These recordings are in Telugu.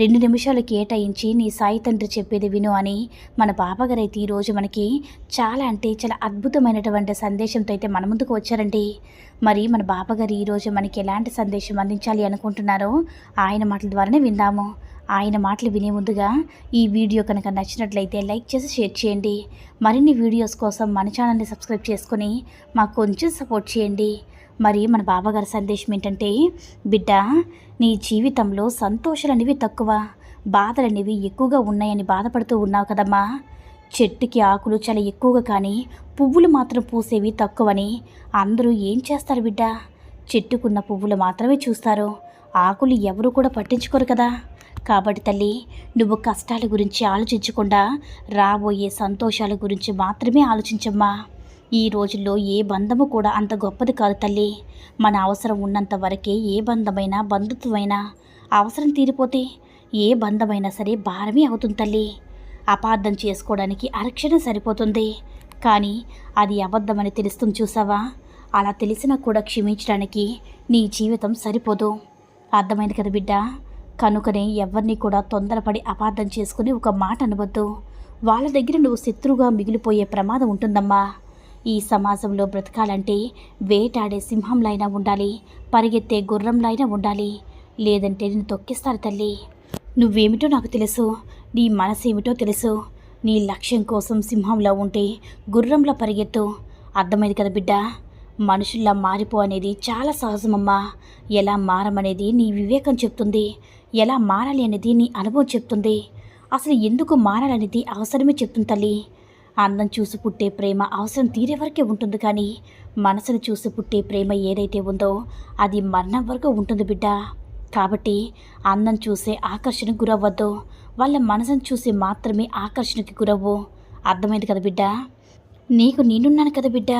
రెండు నిమిషాలు కేటాయించి నీ సాయి తండ్రి చెప్పేది విను అని మన పాపగారైతే ఈరోజు మనకి చాలా అంటే చాలా అద్భుతమైనటువంటి సందేశంతో అయితే మన ముందుకు వచ్చారండి. మరి మన బాబాగారు ఈరోజు మనకి ఎలాంటి సందేశం అందించాలి అనుకుంటున్నారో ఆయన మాటల ద్వారానే విందాము. ఆయన మాటలు వినే ముందుగా ఈ వీడియో కనుక నచ్చినట్లయితే లైక్ చేసి షేర్ చేయండి. మరిన్ని వీడియోస్ కోసం మన ఛానల్ని సబ్స్క్రైబ్ చేసుకొని మాకు కొంచెం సపోర్ట్ చేయండి. మరి మన బాబాగారి సందేశం ఏంటంటే బిడ్డ నీ జీవితంలో సంతోషాలనేవి తక్కువ బాధలనేవి ఎక్కువగా ఉన్నాయని బాధపడుతూ ఉన్నావు కదమ్మా. చెట్టుకి ఆకులు చాలా ఎక్కువగా కానీ పువ్వులు మాత్రం పూసేవి తక్కువని అందరూ ఏం చేస్తారు బిడ్డ? చెట్టుకున్న పువ్వులు మాత్రమే చూస్తారు. ఆకులు ఎవరు కూడా పట్టించుకోరు కదా. కాబట్టి తల్లి నువ్వు కష్టాల గురించి ఆలోచించకుండా రాబోయే సంతోషాల గురించి మాత్రమే ఆలోచించమ్మా. ఈ రోజుల్లో ఏ బంధము కూడా అంత గొప్పది కాదు తల్లి. మన అవసరం ఉన్నంత వరకే ఏ బంధమైనా బంధుత్వమైనా అవసరం తీరిపోతే ఏ బంధమైనా సరే భారమే అవుతుంది తల్లి. అపార్థం చేసుకోవడానికి అరక్షణ సరిపోతుంది. కానీ అది అబద్ధమని తెలుస్తుంది చూసావా? అలా తెలిసినా కూడా క్షమించడానికి నీ జీవితం సరిపోదు. అర్థమైంది కదా బిడ్డ? కనుకనే ఎవరిని కూడా తొందరపడి అపార్థం చేసుకుని ఒక మాట అనవద్దు. వాళ్ళ దగ్గర నువ్వు శత్రువుగా మిగిలిపోయే ప్రమాదం ఉంటుందమ్మా. ఈ సమాజంలో బ్రతకాలంటే వేటాడే సింహంలైనా ఉండాలి పరిగెత్తే గుర్రంలైనా ఉండాలి. లేదంటే నేను తొక్కిస్తారు తల్లి. నువ్వేమిటో నాకు తెలుసు నీ మనసేమిటో ఏమిటో తెలుసు. నీ లక్ష్యం కోసం సింహంలో ఉంటే గుర్రంలో పరిగెత్తు. అర్థమైంది కదా బిడ్డ? మనుషుల్లా మారిపో అనేది చాలా సహజమమ్మా. ఎలా మారమనేది నీ వివేకం చెప్తుంది. ఎలా మారాలి అనేది నీ అనుభవం చెప్తుంది. అసలు ఎందుకు మారాలనేది అవసరమే చెప్తుంది తల్లి. అందం చూసి పుట్టే ప్రేమ అవసరం తీరే వరకే ఉంటుంది కానీ మనసును చూసి పుట్టే ప్రేమ ఏదైతే ఉందో అది మరణం వరకు ఉంటుంది బిడ్డ. కాబట్టి అందం చూసే ఆకర్షణకు గురవ్వద్దు. వాళ్ళ మనసును చూసి మాత్రమే ఆకర్షణకి గురవ్వు. అర్థమైంది కదా బిడ్డ? నీకు నేనున్నాను కదా బిడ్డ.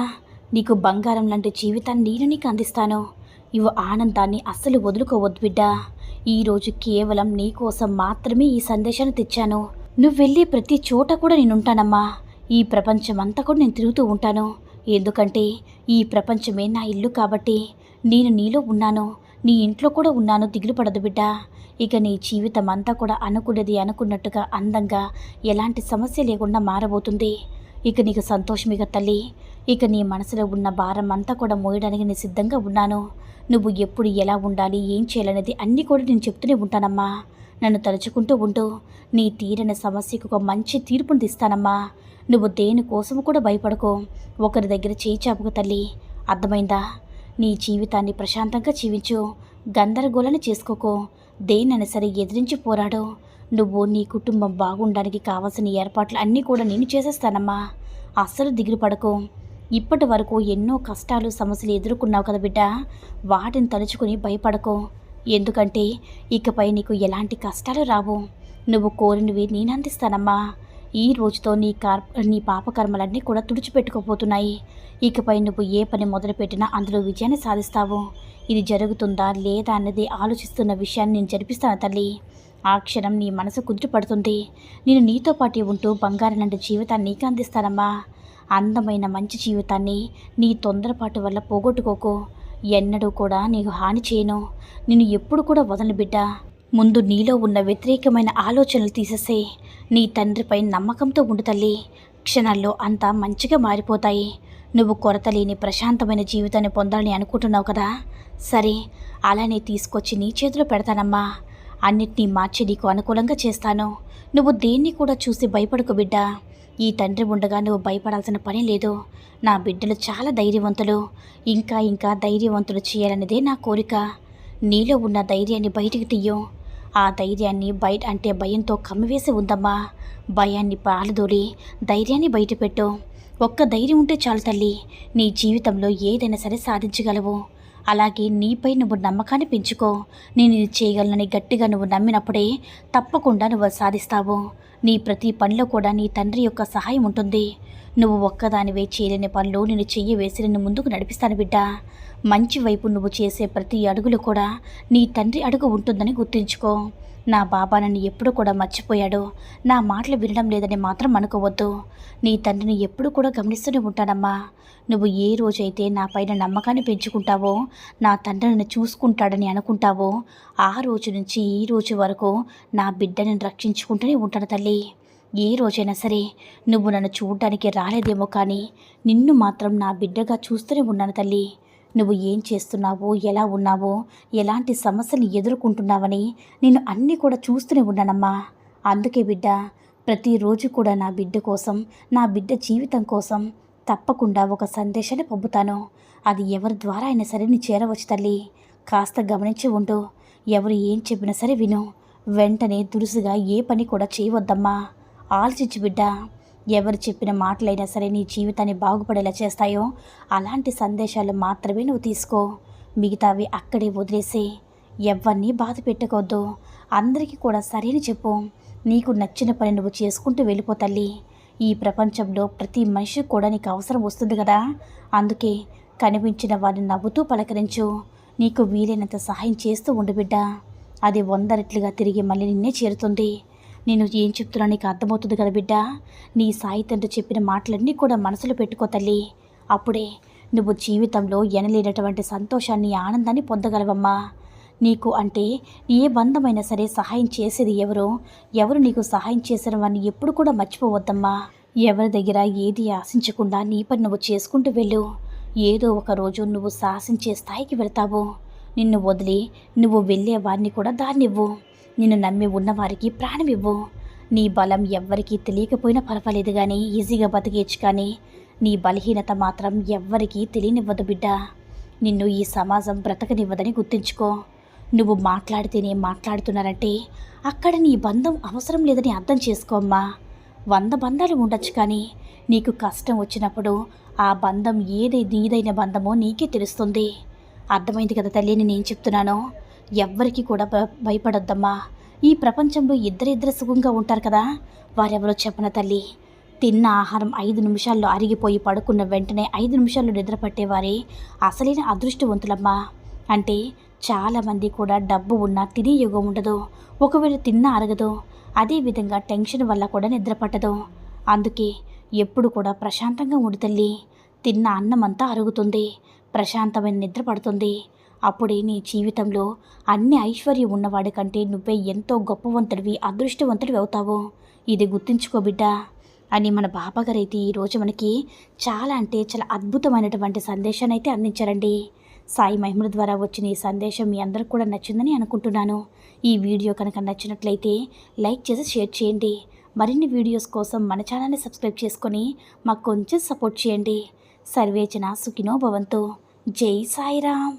నీకు బంగారం లాంటి జీవితాన్ని నేను నీకు అందిస్తాను. ఇవి ఆనందాన్ని అస్సలు వదులుకోవద్దు బిడ్డ. ఈరోజు కేవలం నీకోసం మాత్రమే ఈ సందేశాన్ని తెచ్చాను. నువ్వు వెళ్ళే ప్రతి చోట కూడా నేనుంటానమ్మా. ఈ ప్రపంచం అంతా కూడా నేను తిరుగుతూ ఉంటాను. ఎందుకంటే ఈ ప్రపంచమే నా ఇల్లు కాబట్టి నేను నీలో ఉన్నాను. నీ ఇంట్లో కూడా ఉన్నాను. దిగులు పడదు బిడ్డ. ఇక నీ జీవితం అంతా కూడా అనుకున్నది అనుకున్నట్టుగా అందంగా ఎలాంటి సమస్య లేకుండా మారబోతుంది. ఇక నీకు సంతోషమిగ తల్లి. ఇక నీ మనసులో ఉన్న భారం అంతా కూడా మోయడానికి నేను సిద్ధంగా ఉన్నాను. నువ్వు ఎప్పుడు ఎలా ఉండాలి ఏం చేయాలనేది అన్నీ కూడా నేను చెప్తూనే ఉంటానమ్మా. నన్ను తలుచుకుంటూ ఉంటూ నీ తీరని సమస్యకు ఒక మంచి తీర్పును తీస్తానమ్మా నువ్వు దేనికోసం కూడా భయపడకో. ఒకరి దగ్గర చేయి చాపుకు తల్లి. అర్థమైందా? నీ జీవితాన్ని ప్రశాంతంగా జీవించు. గందరగోళన చేసుకోకో. దేన్నైనా సరే ఎదిరించి పోరాడు. నువ్వు నీ కుటుంబం బాగుండడానికి కావాల్సిన ఏర్పాట్లు అన్నీ కూడా నేను చేసేస్తానమ్మా. అస్సలు దిగులు పడకు. ఇప్పటి వరకు ఎన్నో కష్టాలు సమస్యలు ఎదుర్కొన్నావు కదా బిడ్డ. వాటిని తలుచుకుని భయపడకు. ఎందుకంటే ఇకపై నీకు ఎలాంటి కష్టాలు రావు. నువ్వు కోరినవి నేను అందిస్తానమ్మా. ఈ రోజుతో నీ కార్ నీ పాపకర్మలన్నీ కూడా తుడిచిపెట్టుకోపోతున్నాయి ఇకపై నువ్వు ఏ పని మొదలుపెట్టినా అందులో విజయాన్ని సాధిస్తావు. ఇది జరుగుతుందా లేదా అన్నది ఆలోచిస్తున్న విషయాన్ని నేను జరిపిస్తాను తల్లి. ఆ క్షణం నీ మనసు కుదుటపడుతుంది నేను నీతో పాటు ఉంటూ బంగారం లాంటి జీవితాన్ని నీకు అందిస్తానమ్మా. అందమైన మంచి జీవితాన్ని నీ తొందరపాటు వల్ల పోగొట్టుకోకు. ఎన్నడూ కూడా నీకు హాని చేయను. నేను ఎప్పుడు కూడా వదలను బిడ్డ. ముందు నీలో ఉన్న వ్యతిరేకమైన ఆలోచనలు తీసేసే. నీ తండ్రిపై నమ్మకంతో ఉండు తల్లి. క్షణాల్లో అంతా మంచిగా మారిపోతాయి. నువ్వు కొరత లేని ప్రశాంతమైన జీవితాన్ని పొందాలని అనుకుంటున్నావు కదా? సరే అలానే తీసుకొచ్చి నీ చేతిలో పెడతానమ్మా. అన్నిటినీ మార్చి నీకు అనుకూలంగా చేస్తాను. నువ్వు దేన్ని కూడా చూసి భయపడకు బిడ్డ. ఈ తండ్రి ఉండగా నువ్వు భయపడాల్సిన పని లేదు. నా బిడ్డలు చాలా ధైర్యవంతులు. ఇంకా ఇంకా ధైర్యవంతులు చేయాలన్నదే నా కోరిక. నీలో ఉన్న ధైర్యాన్ని బయటికి తీయో. ఆ ధైర్యాన్ని బయట అంటే భయంతో కమ్మివేసి ఉందమ్మా. భయాన్ని పాలదోలి ధైర్యాన్ని బయటపెట్టు. ఒక్క ధైర్యం ఉంటే చాలు తల్లి. నీ జీవితంలో ఏదైనా సరే సాధించగలవు. అలాగే నీపై నువ్వు నమ్మకాన్ని పెంచుకో. నేను ఇది చేయగలనని గట్టిగా నువ్వు నమ్మినప్పుడే తప్పకుండా నువ్వు సాధిస్తావు. నీ ప్రతి పనిలో కూడా నీ తండ్రి యొక్క సహాయం ఉంటుంది. నువ్వు ఒక్కదానివే చేయలేని పనులు నేను చెయ్యి వేసి నిన్ను ముందుకు నడిపిస్తాను బిడ్డ. మంచి వైపు నువ్వు చేసే ప్రతి అడుగులు కూడా నీ తండ్రి అడుగు ఉంటుందని గుర్తుంచుకో. నా బాబా నన్ను ఎప్పుడు కూడా మర్చిపోయాడు. నా మాటలు వినడం లేదని మాత్రం అనుకోవద్దు. నీ తండ్రిని ఎప్పుడు కూడా గమనిస్తూనే ఉంటానమ్మా. నువ్వు ఏ రోజైతే నా పైన నమ్మకాన్ని పెంచుకుంటావో నా తండ్రి నన్ను చూసుకుంటాడని అనుకుంటావో ఆ రోజు నుంచి ఈ రోజు వరకు నా బిడ్డని రక్షించుకుంటూనే ఉంటాను తల్లి. ఏ రోజైనా సరే నువ్వు నన్ను చూడడానికి రాలేదేమో కానీ నిన్ను మాత్రం నా బిడ్డగా చూస్తూనే ఉన్నాను తల్లి. నువ్వు ఏం చేస్తున్నావో ఎలా ఉన్నావో ఎలాంటి సమస్యలు ఎదుర్కొంటున్నావని నేను అన్నీ కూడా చూస్తూనే ఉన్నానమ్మా. అందుకే బిడ్డ ప్రతిరోజు కూడా నా బిడ్డ కోసం నా బిడ్డ జీవితం కోసం తప్పకుండా ఒక సందేశాన్ని పంపుతాను. అది ఎవరి ద్వారా అయినా సరే నీ చేరవచ్చు తల్లి. కాస్త గమనించి ఉండు. ఎవరు ఏం చెప్పినా సరే విను. వెంటనే దురుసుగా ఏ పని కూడా చేయవద్దమ్మా. ఆలోచించు బిడ్డ. ఎవరు చెప్పిన మాటలైనా సరే నీ జీవితాన్ని బాగుపడేలా చేస్తాయో? అలాంటి సందేశాలు మాత్రమే నువ్వు తీసుకో. మిగతావి అక్కడే వదిలేసి. ఎవరిని బాధ పెట్టుకోవద్దు అందరికీ కూడా సరైన చెప్పు. నీకు నచ్చిన పని నువ్వు చేసుకుంటూ వెళ్ళిపో తల్లి. ఈ ప్రపంచంలో ప్రతి మనిషికి కూడా నీకు అవసరం వస్తుంది కదా? అందుకే కనిపించిన వారిని నవ్వుతూ పలకరించు. నీకు వీలైనంత సహాయం చేస్తూ ఉండు బిడ్డ. అది వంద రెట్లుగా తిరిగి మళ్ళీ నిన్నే చేరుతుంది. నేను ఏం చెప్తున్నా నీకు అర్థమవుతుంది కదా బిడ్డ? నీ సాయి తండ్రి చెప్పిన మాటలన్నీ కూడా మనసులో పెట్టుకో తల్లి. అప్పుడే నువ్వు జీవితంలో ఎనలేనటువంటి సంతోషాన్ని ఆనందాన్ని పొందగలవమ్మా. నీకు అంటే ఏ బంధమైనా సరే సహాయం చేసేది ఎవరో ఎవరు నీకు సహాయం చేసిన వారిని ఎప్పుడు కూడా మర్చిపోవద్దమ్మా. ఎవరి దగ్గర ఏది ఆశించకుండా నీ పని నువ్వు చేసుకుంటూ వెళ్ళు. ఏదో ఒక రోజు నువ్వు సాహసించే స్థాయికి వెళ్తావు. నిన్ను వదిలి నువ్వు వెళ్ళే వారిని కూడా దాన్నివ్వు నిన్ను నమ్మి ఉన్నవారికి ప్రాణం ఇవ్వు నీ బలం ఎవ్వరికీ తెలియకపోయినా పర్వాలేదు కానీ ఈజీగా బతికేయచ్చు కానీ నీ బలహీనత మాత్రం ఎవ్వరికీ తెలియనివ్వదు బిడ్డ. నిన్ను ఈ సమాజం బ్రతకనివ్వదని గుర్తుంచుకో. నువ్వు మాట్లాడితేనే మాట్లాడుతున్నారంటే అక్కడ నీ బంధం అవసరం లేదని అర్థం చేసుకోమ్మా వంద బంధాలు ఉండొచ్చు కానీ నీకు కష్టం వచ్చినప్పుడు ఆ బంధం ఏది నీదైన బంధమో నీకే తెలుస్తుంది. అర్థమైంది కదా తల్లి నేనేం చెప్తున్నానో? ఎవ్వరికి కూడా భయపడొద్దమ్మా. ఈ ప్రపంచంలో ఇద్దరిద్దరు సుఖంగా ఉంటారు కదా? వారెవరో చెప్పన తల్లి? తిన్న ఆహారం ఐదు నిమిషాల్లో అరిగిపోయి పడుకున్న వెంటనే ఐదు నిమిషాల్లో నిద్ర పట్టేవారే అసలైన అదృష్టవంతులమ్మా. అంటే చాలామంది కూడా డబ్బు ఉన్నా తినే యుగం ఉండదు. ఒకవేళ తిన్నా అరగదు. అదేవిధంగా టెన్షన్ వల్ల కూడా నిద్ర పట్టదు అందుకే ఎప్పుడు కూడా ప్రశాంతంగా ఉండి తల్లి. తిన్న అన్నం అంతా అరుగుతుంది. ప్రశాంతమైన నిద్ర పడుతుంది. అప్పుడే నీ జీవితంలో అన్ని ఐశ్వర్యం ఉన్నవాడి కంటే నువ్వే ఎంతో గొప్పవంతుడివి అదృష్టవంతుడివి అవుతావు. ఇది గుర్తుంచుకో బిడ్డ అని మన బాబాగారు అయితే ఈరోజు మనకి చాలా అంటే చాలా అద్భుతమైనటువంటి సందేశాన్ని అయితే అందించారండి. సాయి మహిమల ద్వారా వచ్చిన ఈ సందేశం మీ అందరికి కూడా నచ్చిందని అనుకుంటున్నాను. ఈ వీడియో కనుక నచ్చినట్లయితే లైక్ చేసి షేర్ చేయండి. మరిన్ని వీడియోస్ కోసం మన ఛానల్ని సబ్స్క్రైబ్ చేసుకొని మాకు కొంచెం సపోర్ట్ చేయండి. సర్వేచన సుఖినో భవంతు. జై సాయిరామ్.